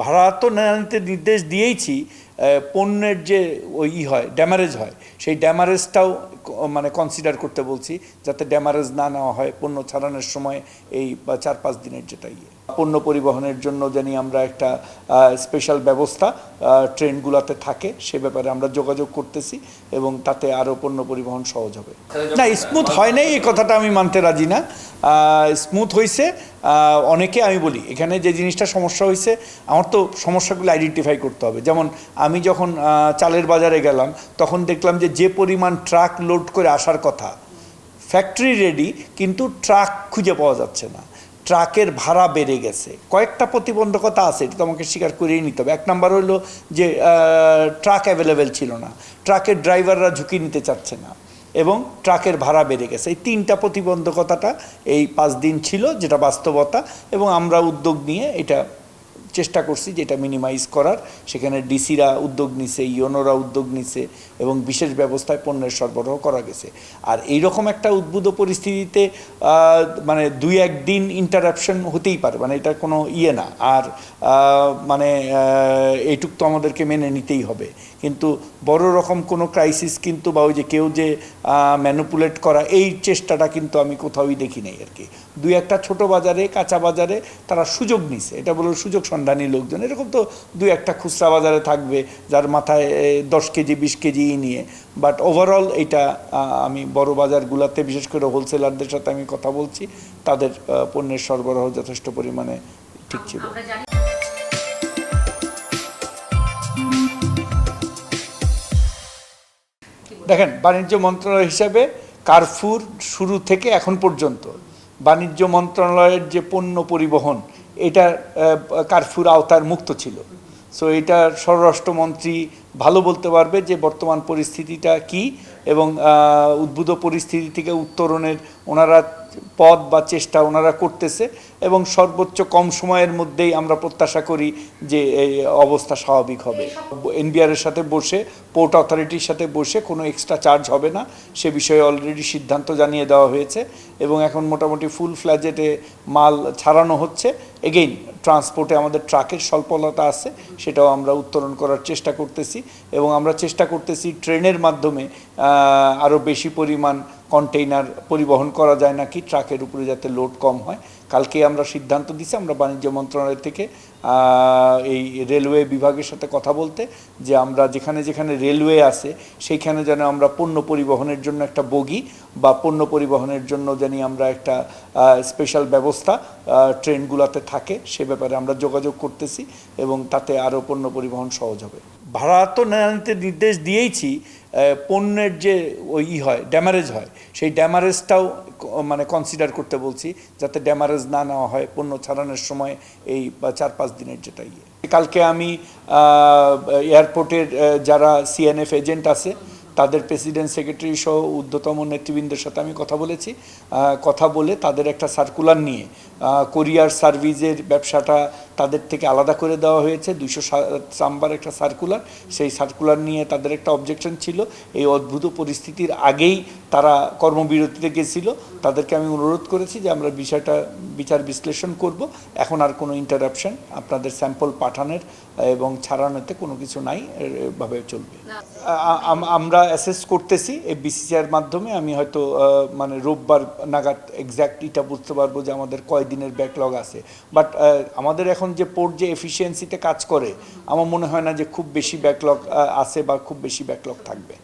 ভাড়া তো নির্দেশ দিয়েইছি পণ্যের যে ওই ই হয় ড্যামারেজ হয়, সেই ড্যামারেজটাও মানে কনসিডার করতে বলছি, যাতে ড্যামারেজ না নেওয়া হয় পণ্য ছাড়ানোর সময় এই চার পাঁচ দিনের যেটা ইয়ে। পণ্য পরিবহনের জন্য জানি আমরা একটা স্পেশাল ব্যবস্থা ট্রেনগুলোতে থাকে, সে ব্যাপারে আমরা যোগাযোগ করতেছি এবং তাতে আরও পণ্য পরিবহন সহজ হবে। না স্মুথ হয় নাই, এই কথাটা আমি মানতে রাজি না। স্মুথ হয়েছে অনেকে আমি বলি, এখানে যে জিনিসটা সমস্যা হয়েছে আমার তো সমস্যাগুলো আইডেন্টিফাই করতে হবে। যেমন আমি যখন চালের বাজারে গেলাম, তখন দেখলাম যে যে পরিমাণ ট্রাক লোড করে আসার কথা, ফ্যাক্টরি রেডি, কিন্তু ট্রাক খুঁজে পাওয়া যাচ্ছে না। ট্রাকের ভাড়া বেড়ে গেছে। কয়েকটা প্রতিবন্ধকতা আছে, এটা তো আমাকে স্বীকার করেই নিতে হবে। এক নাম্বার হলো যে ট্রাক অ্যাভেলেবেল ছিল না। ট্রাকের ড্রাইভাররা ঝুঁকি নিতে চাচ্ছে না এবং ট্রাকের ভাড়া বেড়ে গেছে। এই তিনটা প্রতিবন্ধকতাটা এই পাঁচ দিন ছিল, যেটা বাস্তবতা, এবং আমরা উদ্যোগ নিয়ে এটা চেষ্টা করছি যে এটা মিনিমাইজ করার। সেখানে ডিসিরা উদ্যোগ নিছে ইওনোরা উদ্যোগ নিছে এবং বিশেষ ব্যবস্থায় পণ্যের সরবরাহ করা গেছে। আর এইরকম একটা উদ্বুদ্ধ পরিস্থিতিতে মানে দুই একদিন ইন্টারাপশন হতেই পারে মানে এটা কোনো ইয়ে না। আর মানে এইটুক তো আমাদেরকে মেনে নিতেই হবে। কিন্তু বড় রকম কোনো ক্রাইসিস কিন্তু বা ওই যে কেউ যে ম্যানুপুলেট করা, এই চেষ্টাটা কিন্তু আমি কোথাওই দেখি নাই আর কি। দুই একটা ছোট বাজারে, কাঁচা বাজারে তারা সুযোগ নিছে। এটা বলো সুযোগ সন্ধানী লোকজন এরকম তো দু একটা খুচরা বাজারে থাকবে যার মাথায় দশ কেজি বিশ কেজি নিয়ে। বাট ওভারঅল এটা আমি বড় বাজারগুলোতে বিশেষ করে হোলসেলারদের সাথে আমি কথা বলছি তাদের পণ্যের সরবরাহ যথেষ্ট পরিমাণে ঠিক ছিল। দেখেন বাণিজ্য মন্ত্রণালয় হিসাবে কারফুর শুরু থেকে এখন পর্যন্ত বাণিজ্য মন্ত্রণালয়ের যে পণ্য পরিবহন এটা কারফুর আওতার মুক্ত ছিল। সো এটা স্বরাষ্ট্রমন্ত্রী ভালো বলতে পারবে যে বর্তমান পরিস্থিতিটা কি এবং উদ্ভূত পরিস্থিতি থেকে উত্তরণের ওনারা পথ বা চেষ্টা ওনারা করতেছে এবং সর্বোচ্চ কম সময়ের মধ্যেই আমরা প্রত্যাশা করি যে এই অবস্থা স্বাভাবিক হবে। এনবিআর এর সাথে বসে, পোর্ট অথরিটির সাথে বসে কোনো এক্সট্রা চার্জ হবে না, সে বিষয়ে অলরেডি সিদ্ধান্ত জানিয়ে দেওয়া হয়েছে এবং এখন মোটামুটি ফুল ফ্ল্যাজেটে মাল ছাড়ানো হচ্ছে। এগেইন ট্রান্সপোর্টে আমাদের ট্রাকের স্বল্পলতা আছে, সেটাও আমরা উত্তরণ করার চেষ্টা করতেছি এবং আমরা চেষ্টা করতেছি ট্রেনের মাধ্যমে আরও বেশি পরিমাণ কন্টেইনার পরিবহন করা যায় নাকি? ট্রাকের উপরে যাতে লোড কম হয়। কালকে আমরা সিদ্ধান্ত দিছি, আমরা বাণিজ্য মন্ত্রণালয় থেকে এই রেলওয়ে বিভাগের সাথে কথা বলতে, যে আমরা যেখানে যেখানে রেলওয়ে আছে, সেইখানে যেন আমরা পণ্য পরিবহনের জন্য একটা বগি বা পণ্য পরিবহনের জন্য জানি আমরা একটা স্পেশাল ব্যবস্থা ট্রেনগুলোতে থাকে। সে ব্যাপারে আমরা যোগাযোগ করতেছি এবং তাতে আরও পণ্য পরিবহন সহজ হবে। ভাড়া তো না নিতে নির্দেশ দিয়েইছি পণ্যের যে ওই হয়, ড্যামারেজ হয়, সেই ড্যামারেজটাও মানে কনসিডার করতে বলছি, যাতে ড্যামারেজ না নেওয়া হয় পণ্য ছাড়ানোর সময় এই চার পাঁচ দিনের যেটা ইয়ে। কালকে আমি এয়ারপোর্টের যারা সিএনএফ এজেন্ট আছে, তাদের প্রেসিডেন্ট সেক্রেটারি সহ ঊর্ধ্বতম নেতৃবৃন্দের সাথে আমি কথা বলেছি। কথা বলে তাদের একটা সার্কুলার নিয়ে কোরিয়ার সার্ভিসের ব্যবসাটা তাদের থেকে আলাদা করে দেওয়া হয়েছে। দুশো চাম্বার একটা সার্কুলার সেই সার্কুলার নিয়ে তাদের একটা অবজেকশন ছিল। এই অদ্ভুত পরিস্থিতির আগেই তারা কর্মবিরতিতে গেছিল। তাদেরকে আমি অনুরোধ করেছি যে আমরা বিষয়টা বিচার বিশ্লেষণ করব। এখন আর কোনো ইন্টারাপশন আপনাদের স্যাম্পল পাঠানোর এবং ছাড়ানোতে কোনো কিছু নাই এভাবে চলবে। আমরা অ্যাসেস করতেছি। এই বিসিসিআর মাধ্যমে আমি হয়তো মানে রোববার নাগাদ এক্স্যাক্ট এটা বুঝতে পারব যে আমাদের কয় দিনের ব্যাকলগ আছে বাট আমাদের এখন যে পোর্ট যে এফিসিয়েন্সিতে কাজ করে, আমার মনে হয় না যে খুব বেশি ব্যাকলগ আছে বা খুব বেশি ব্যাকলগ থাকবে।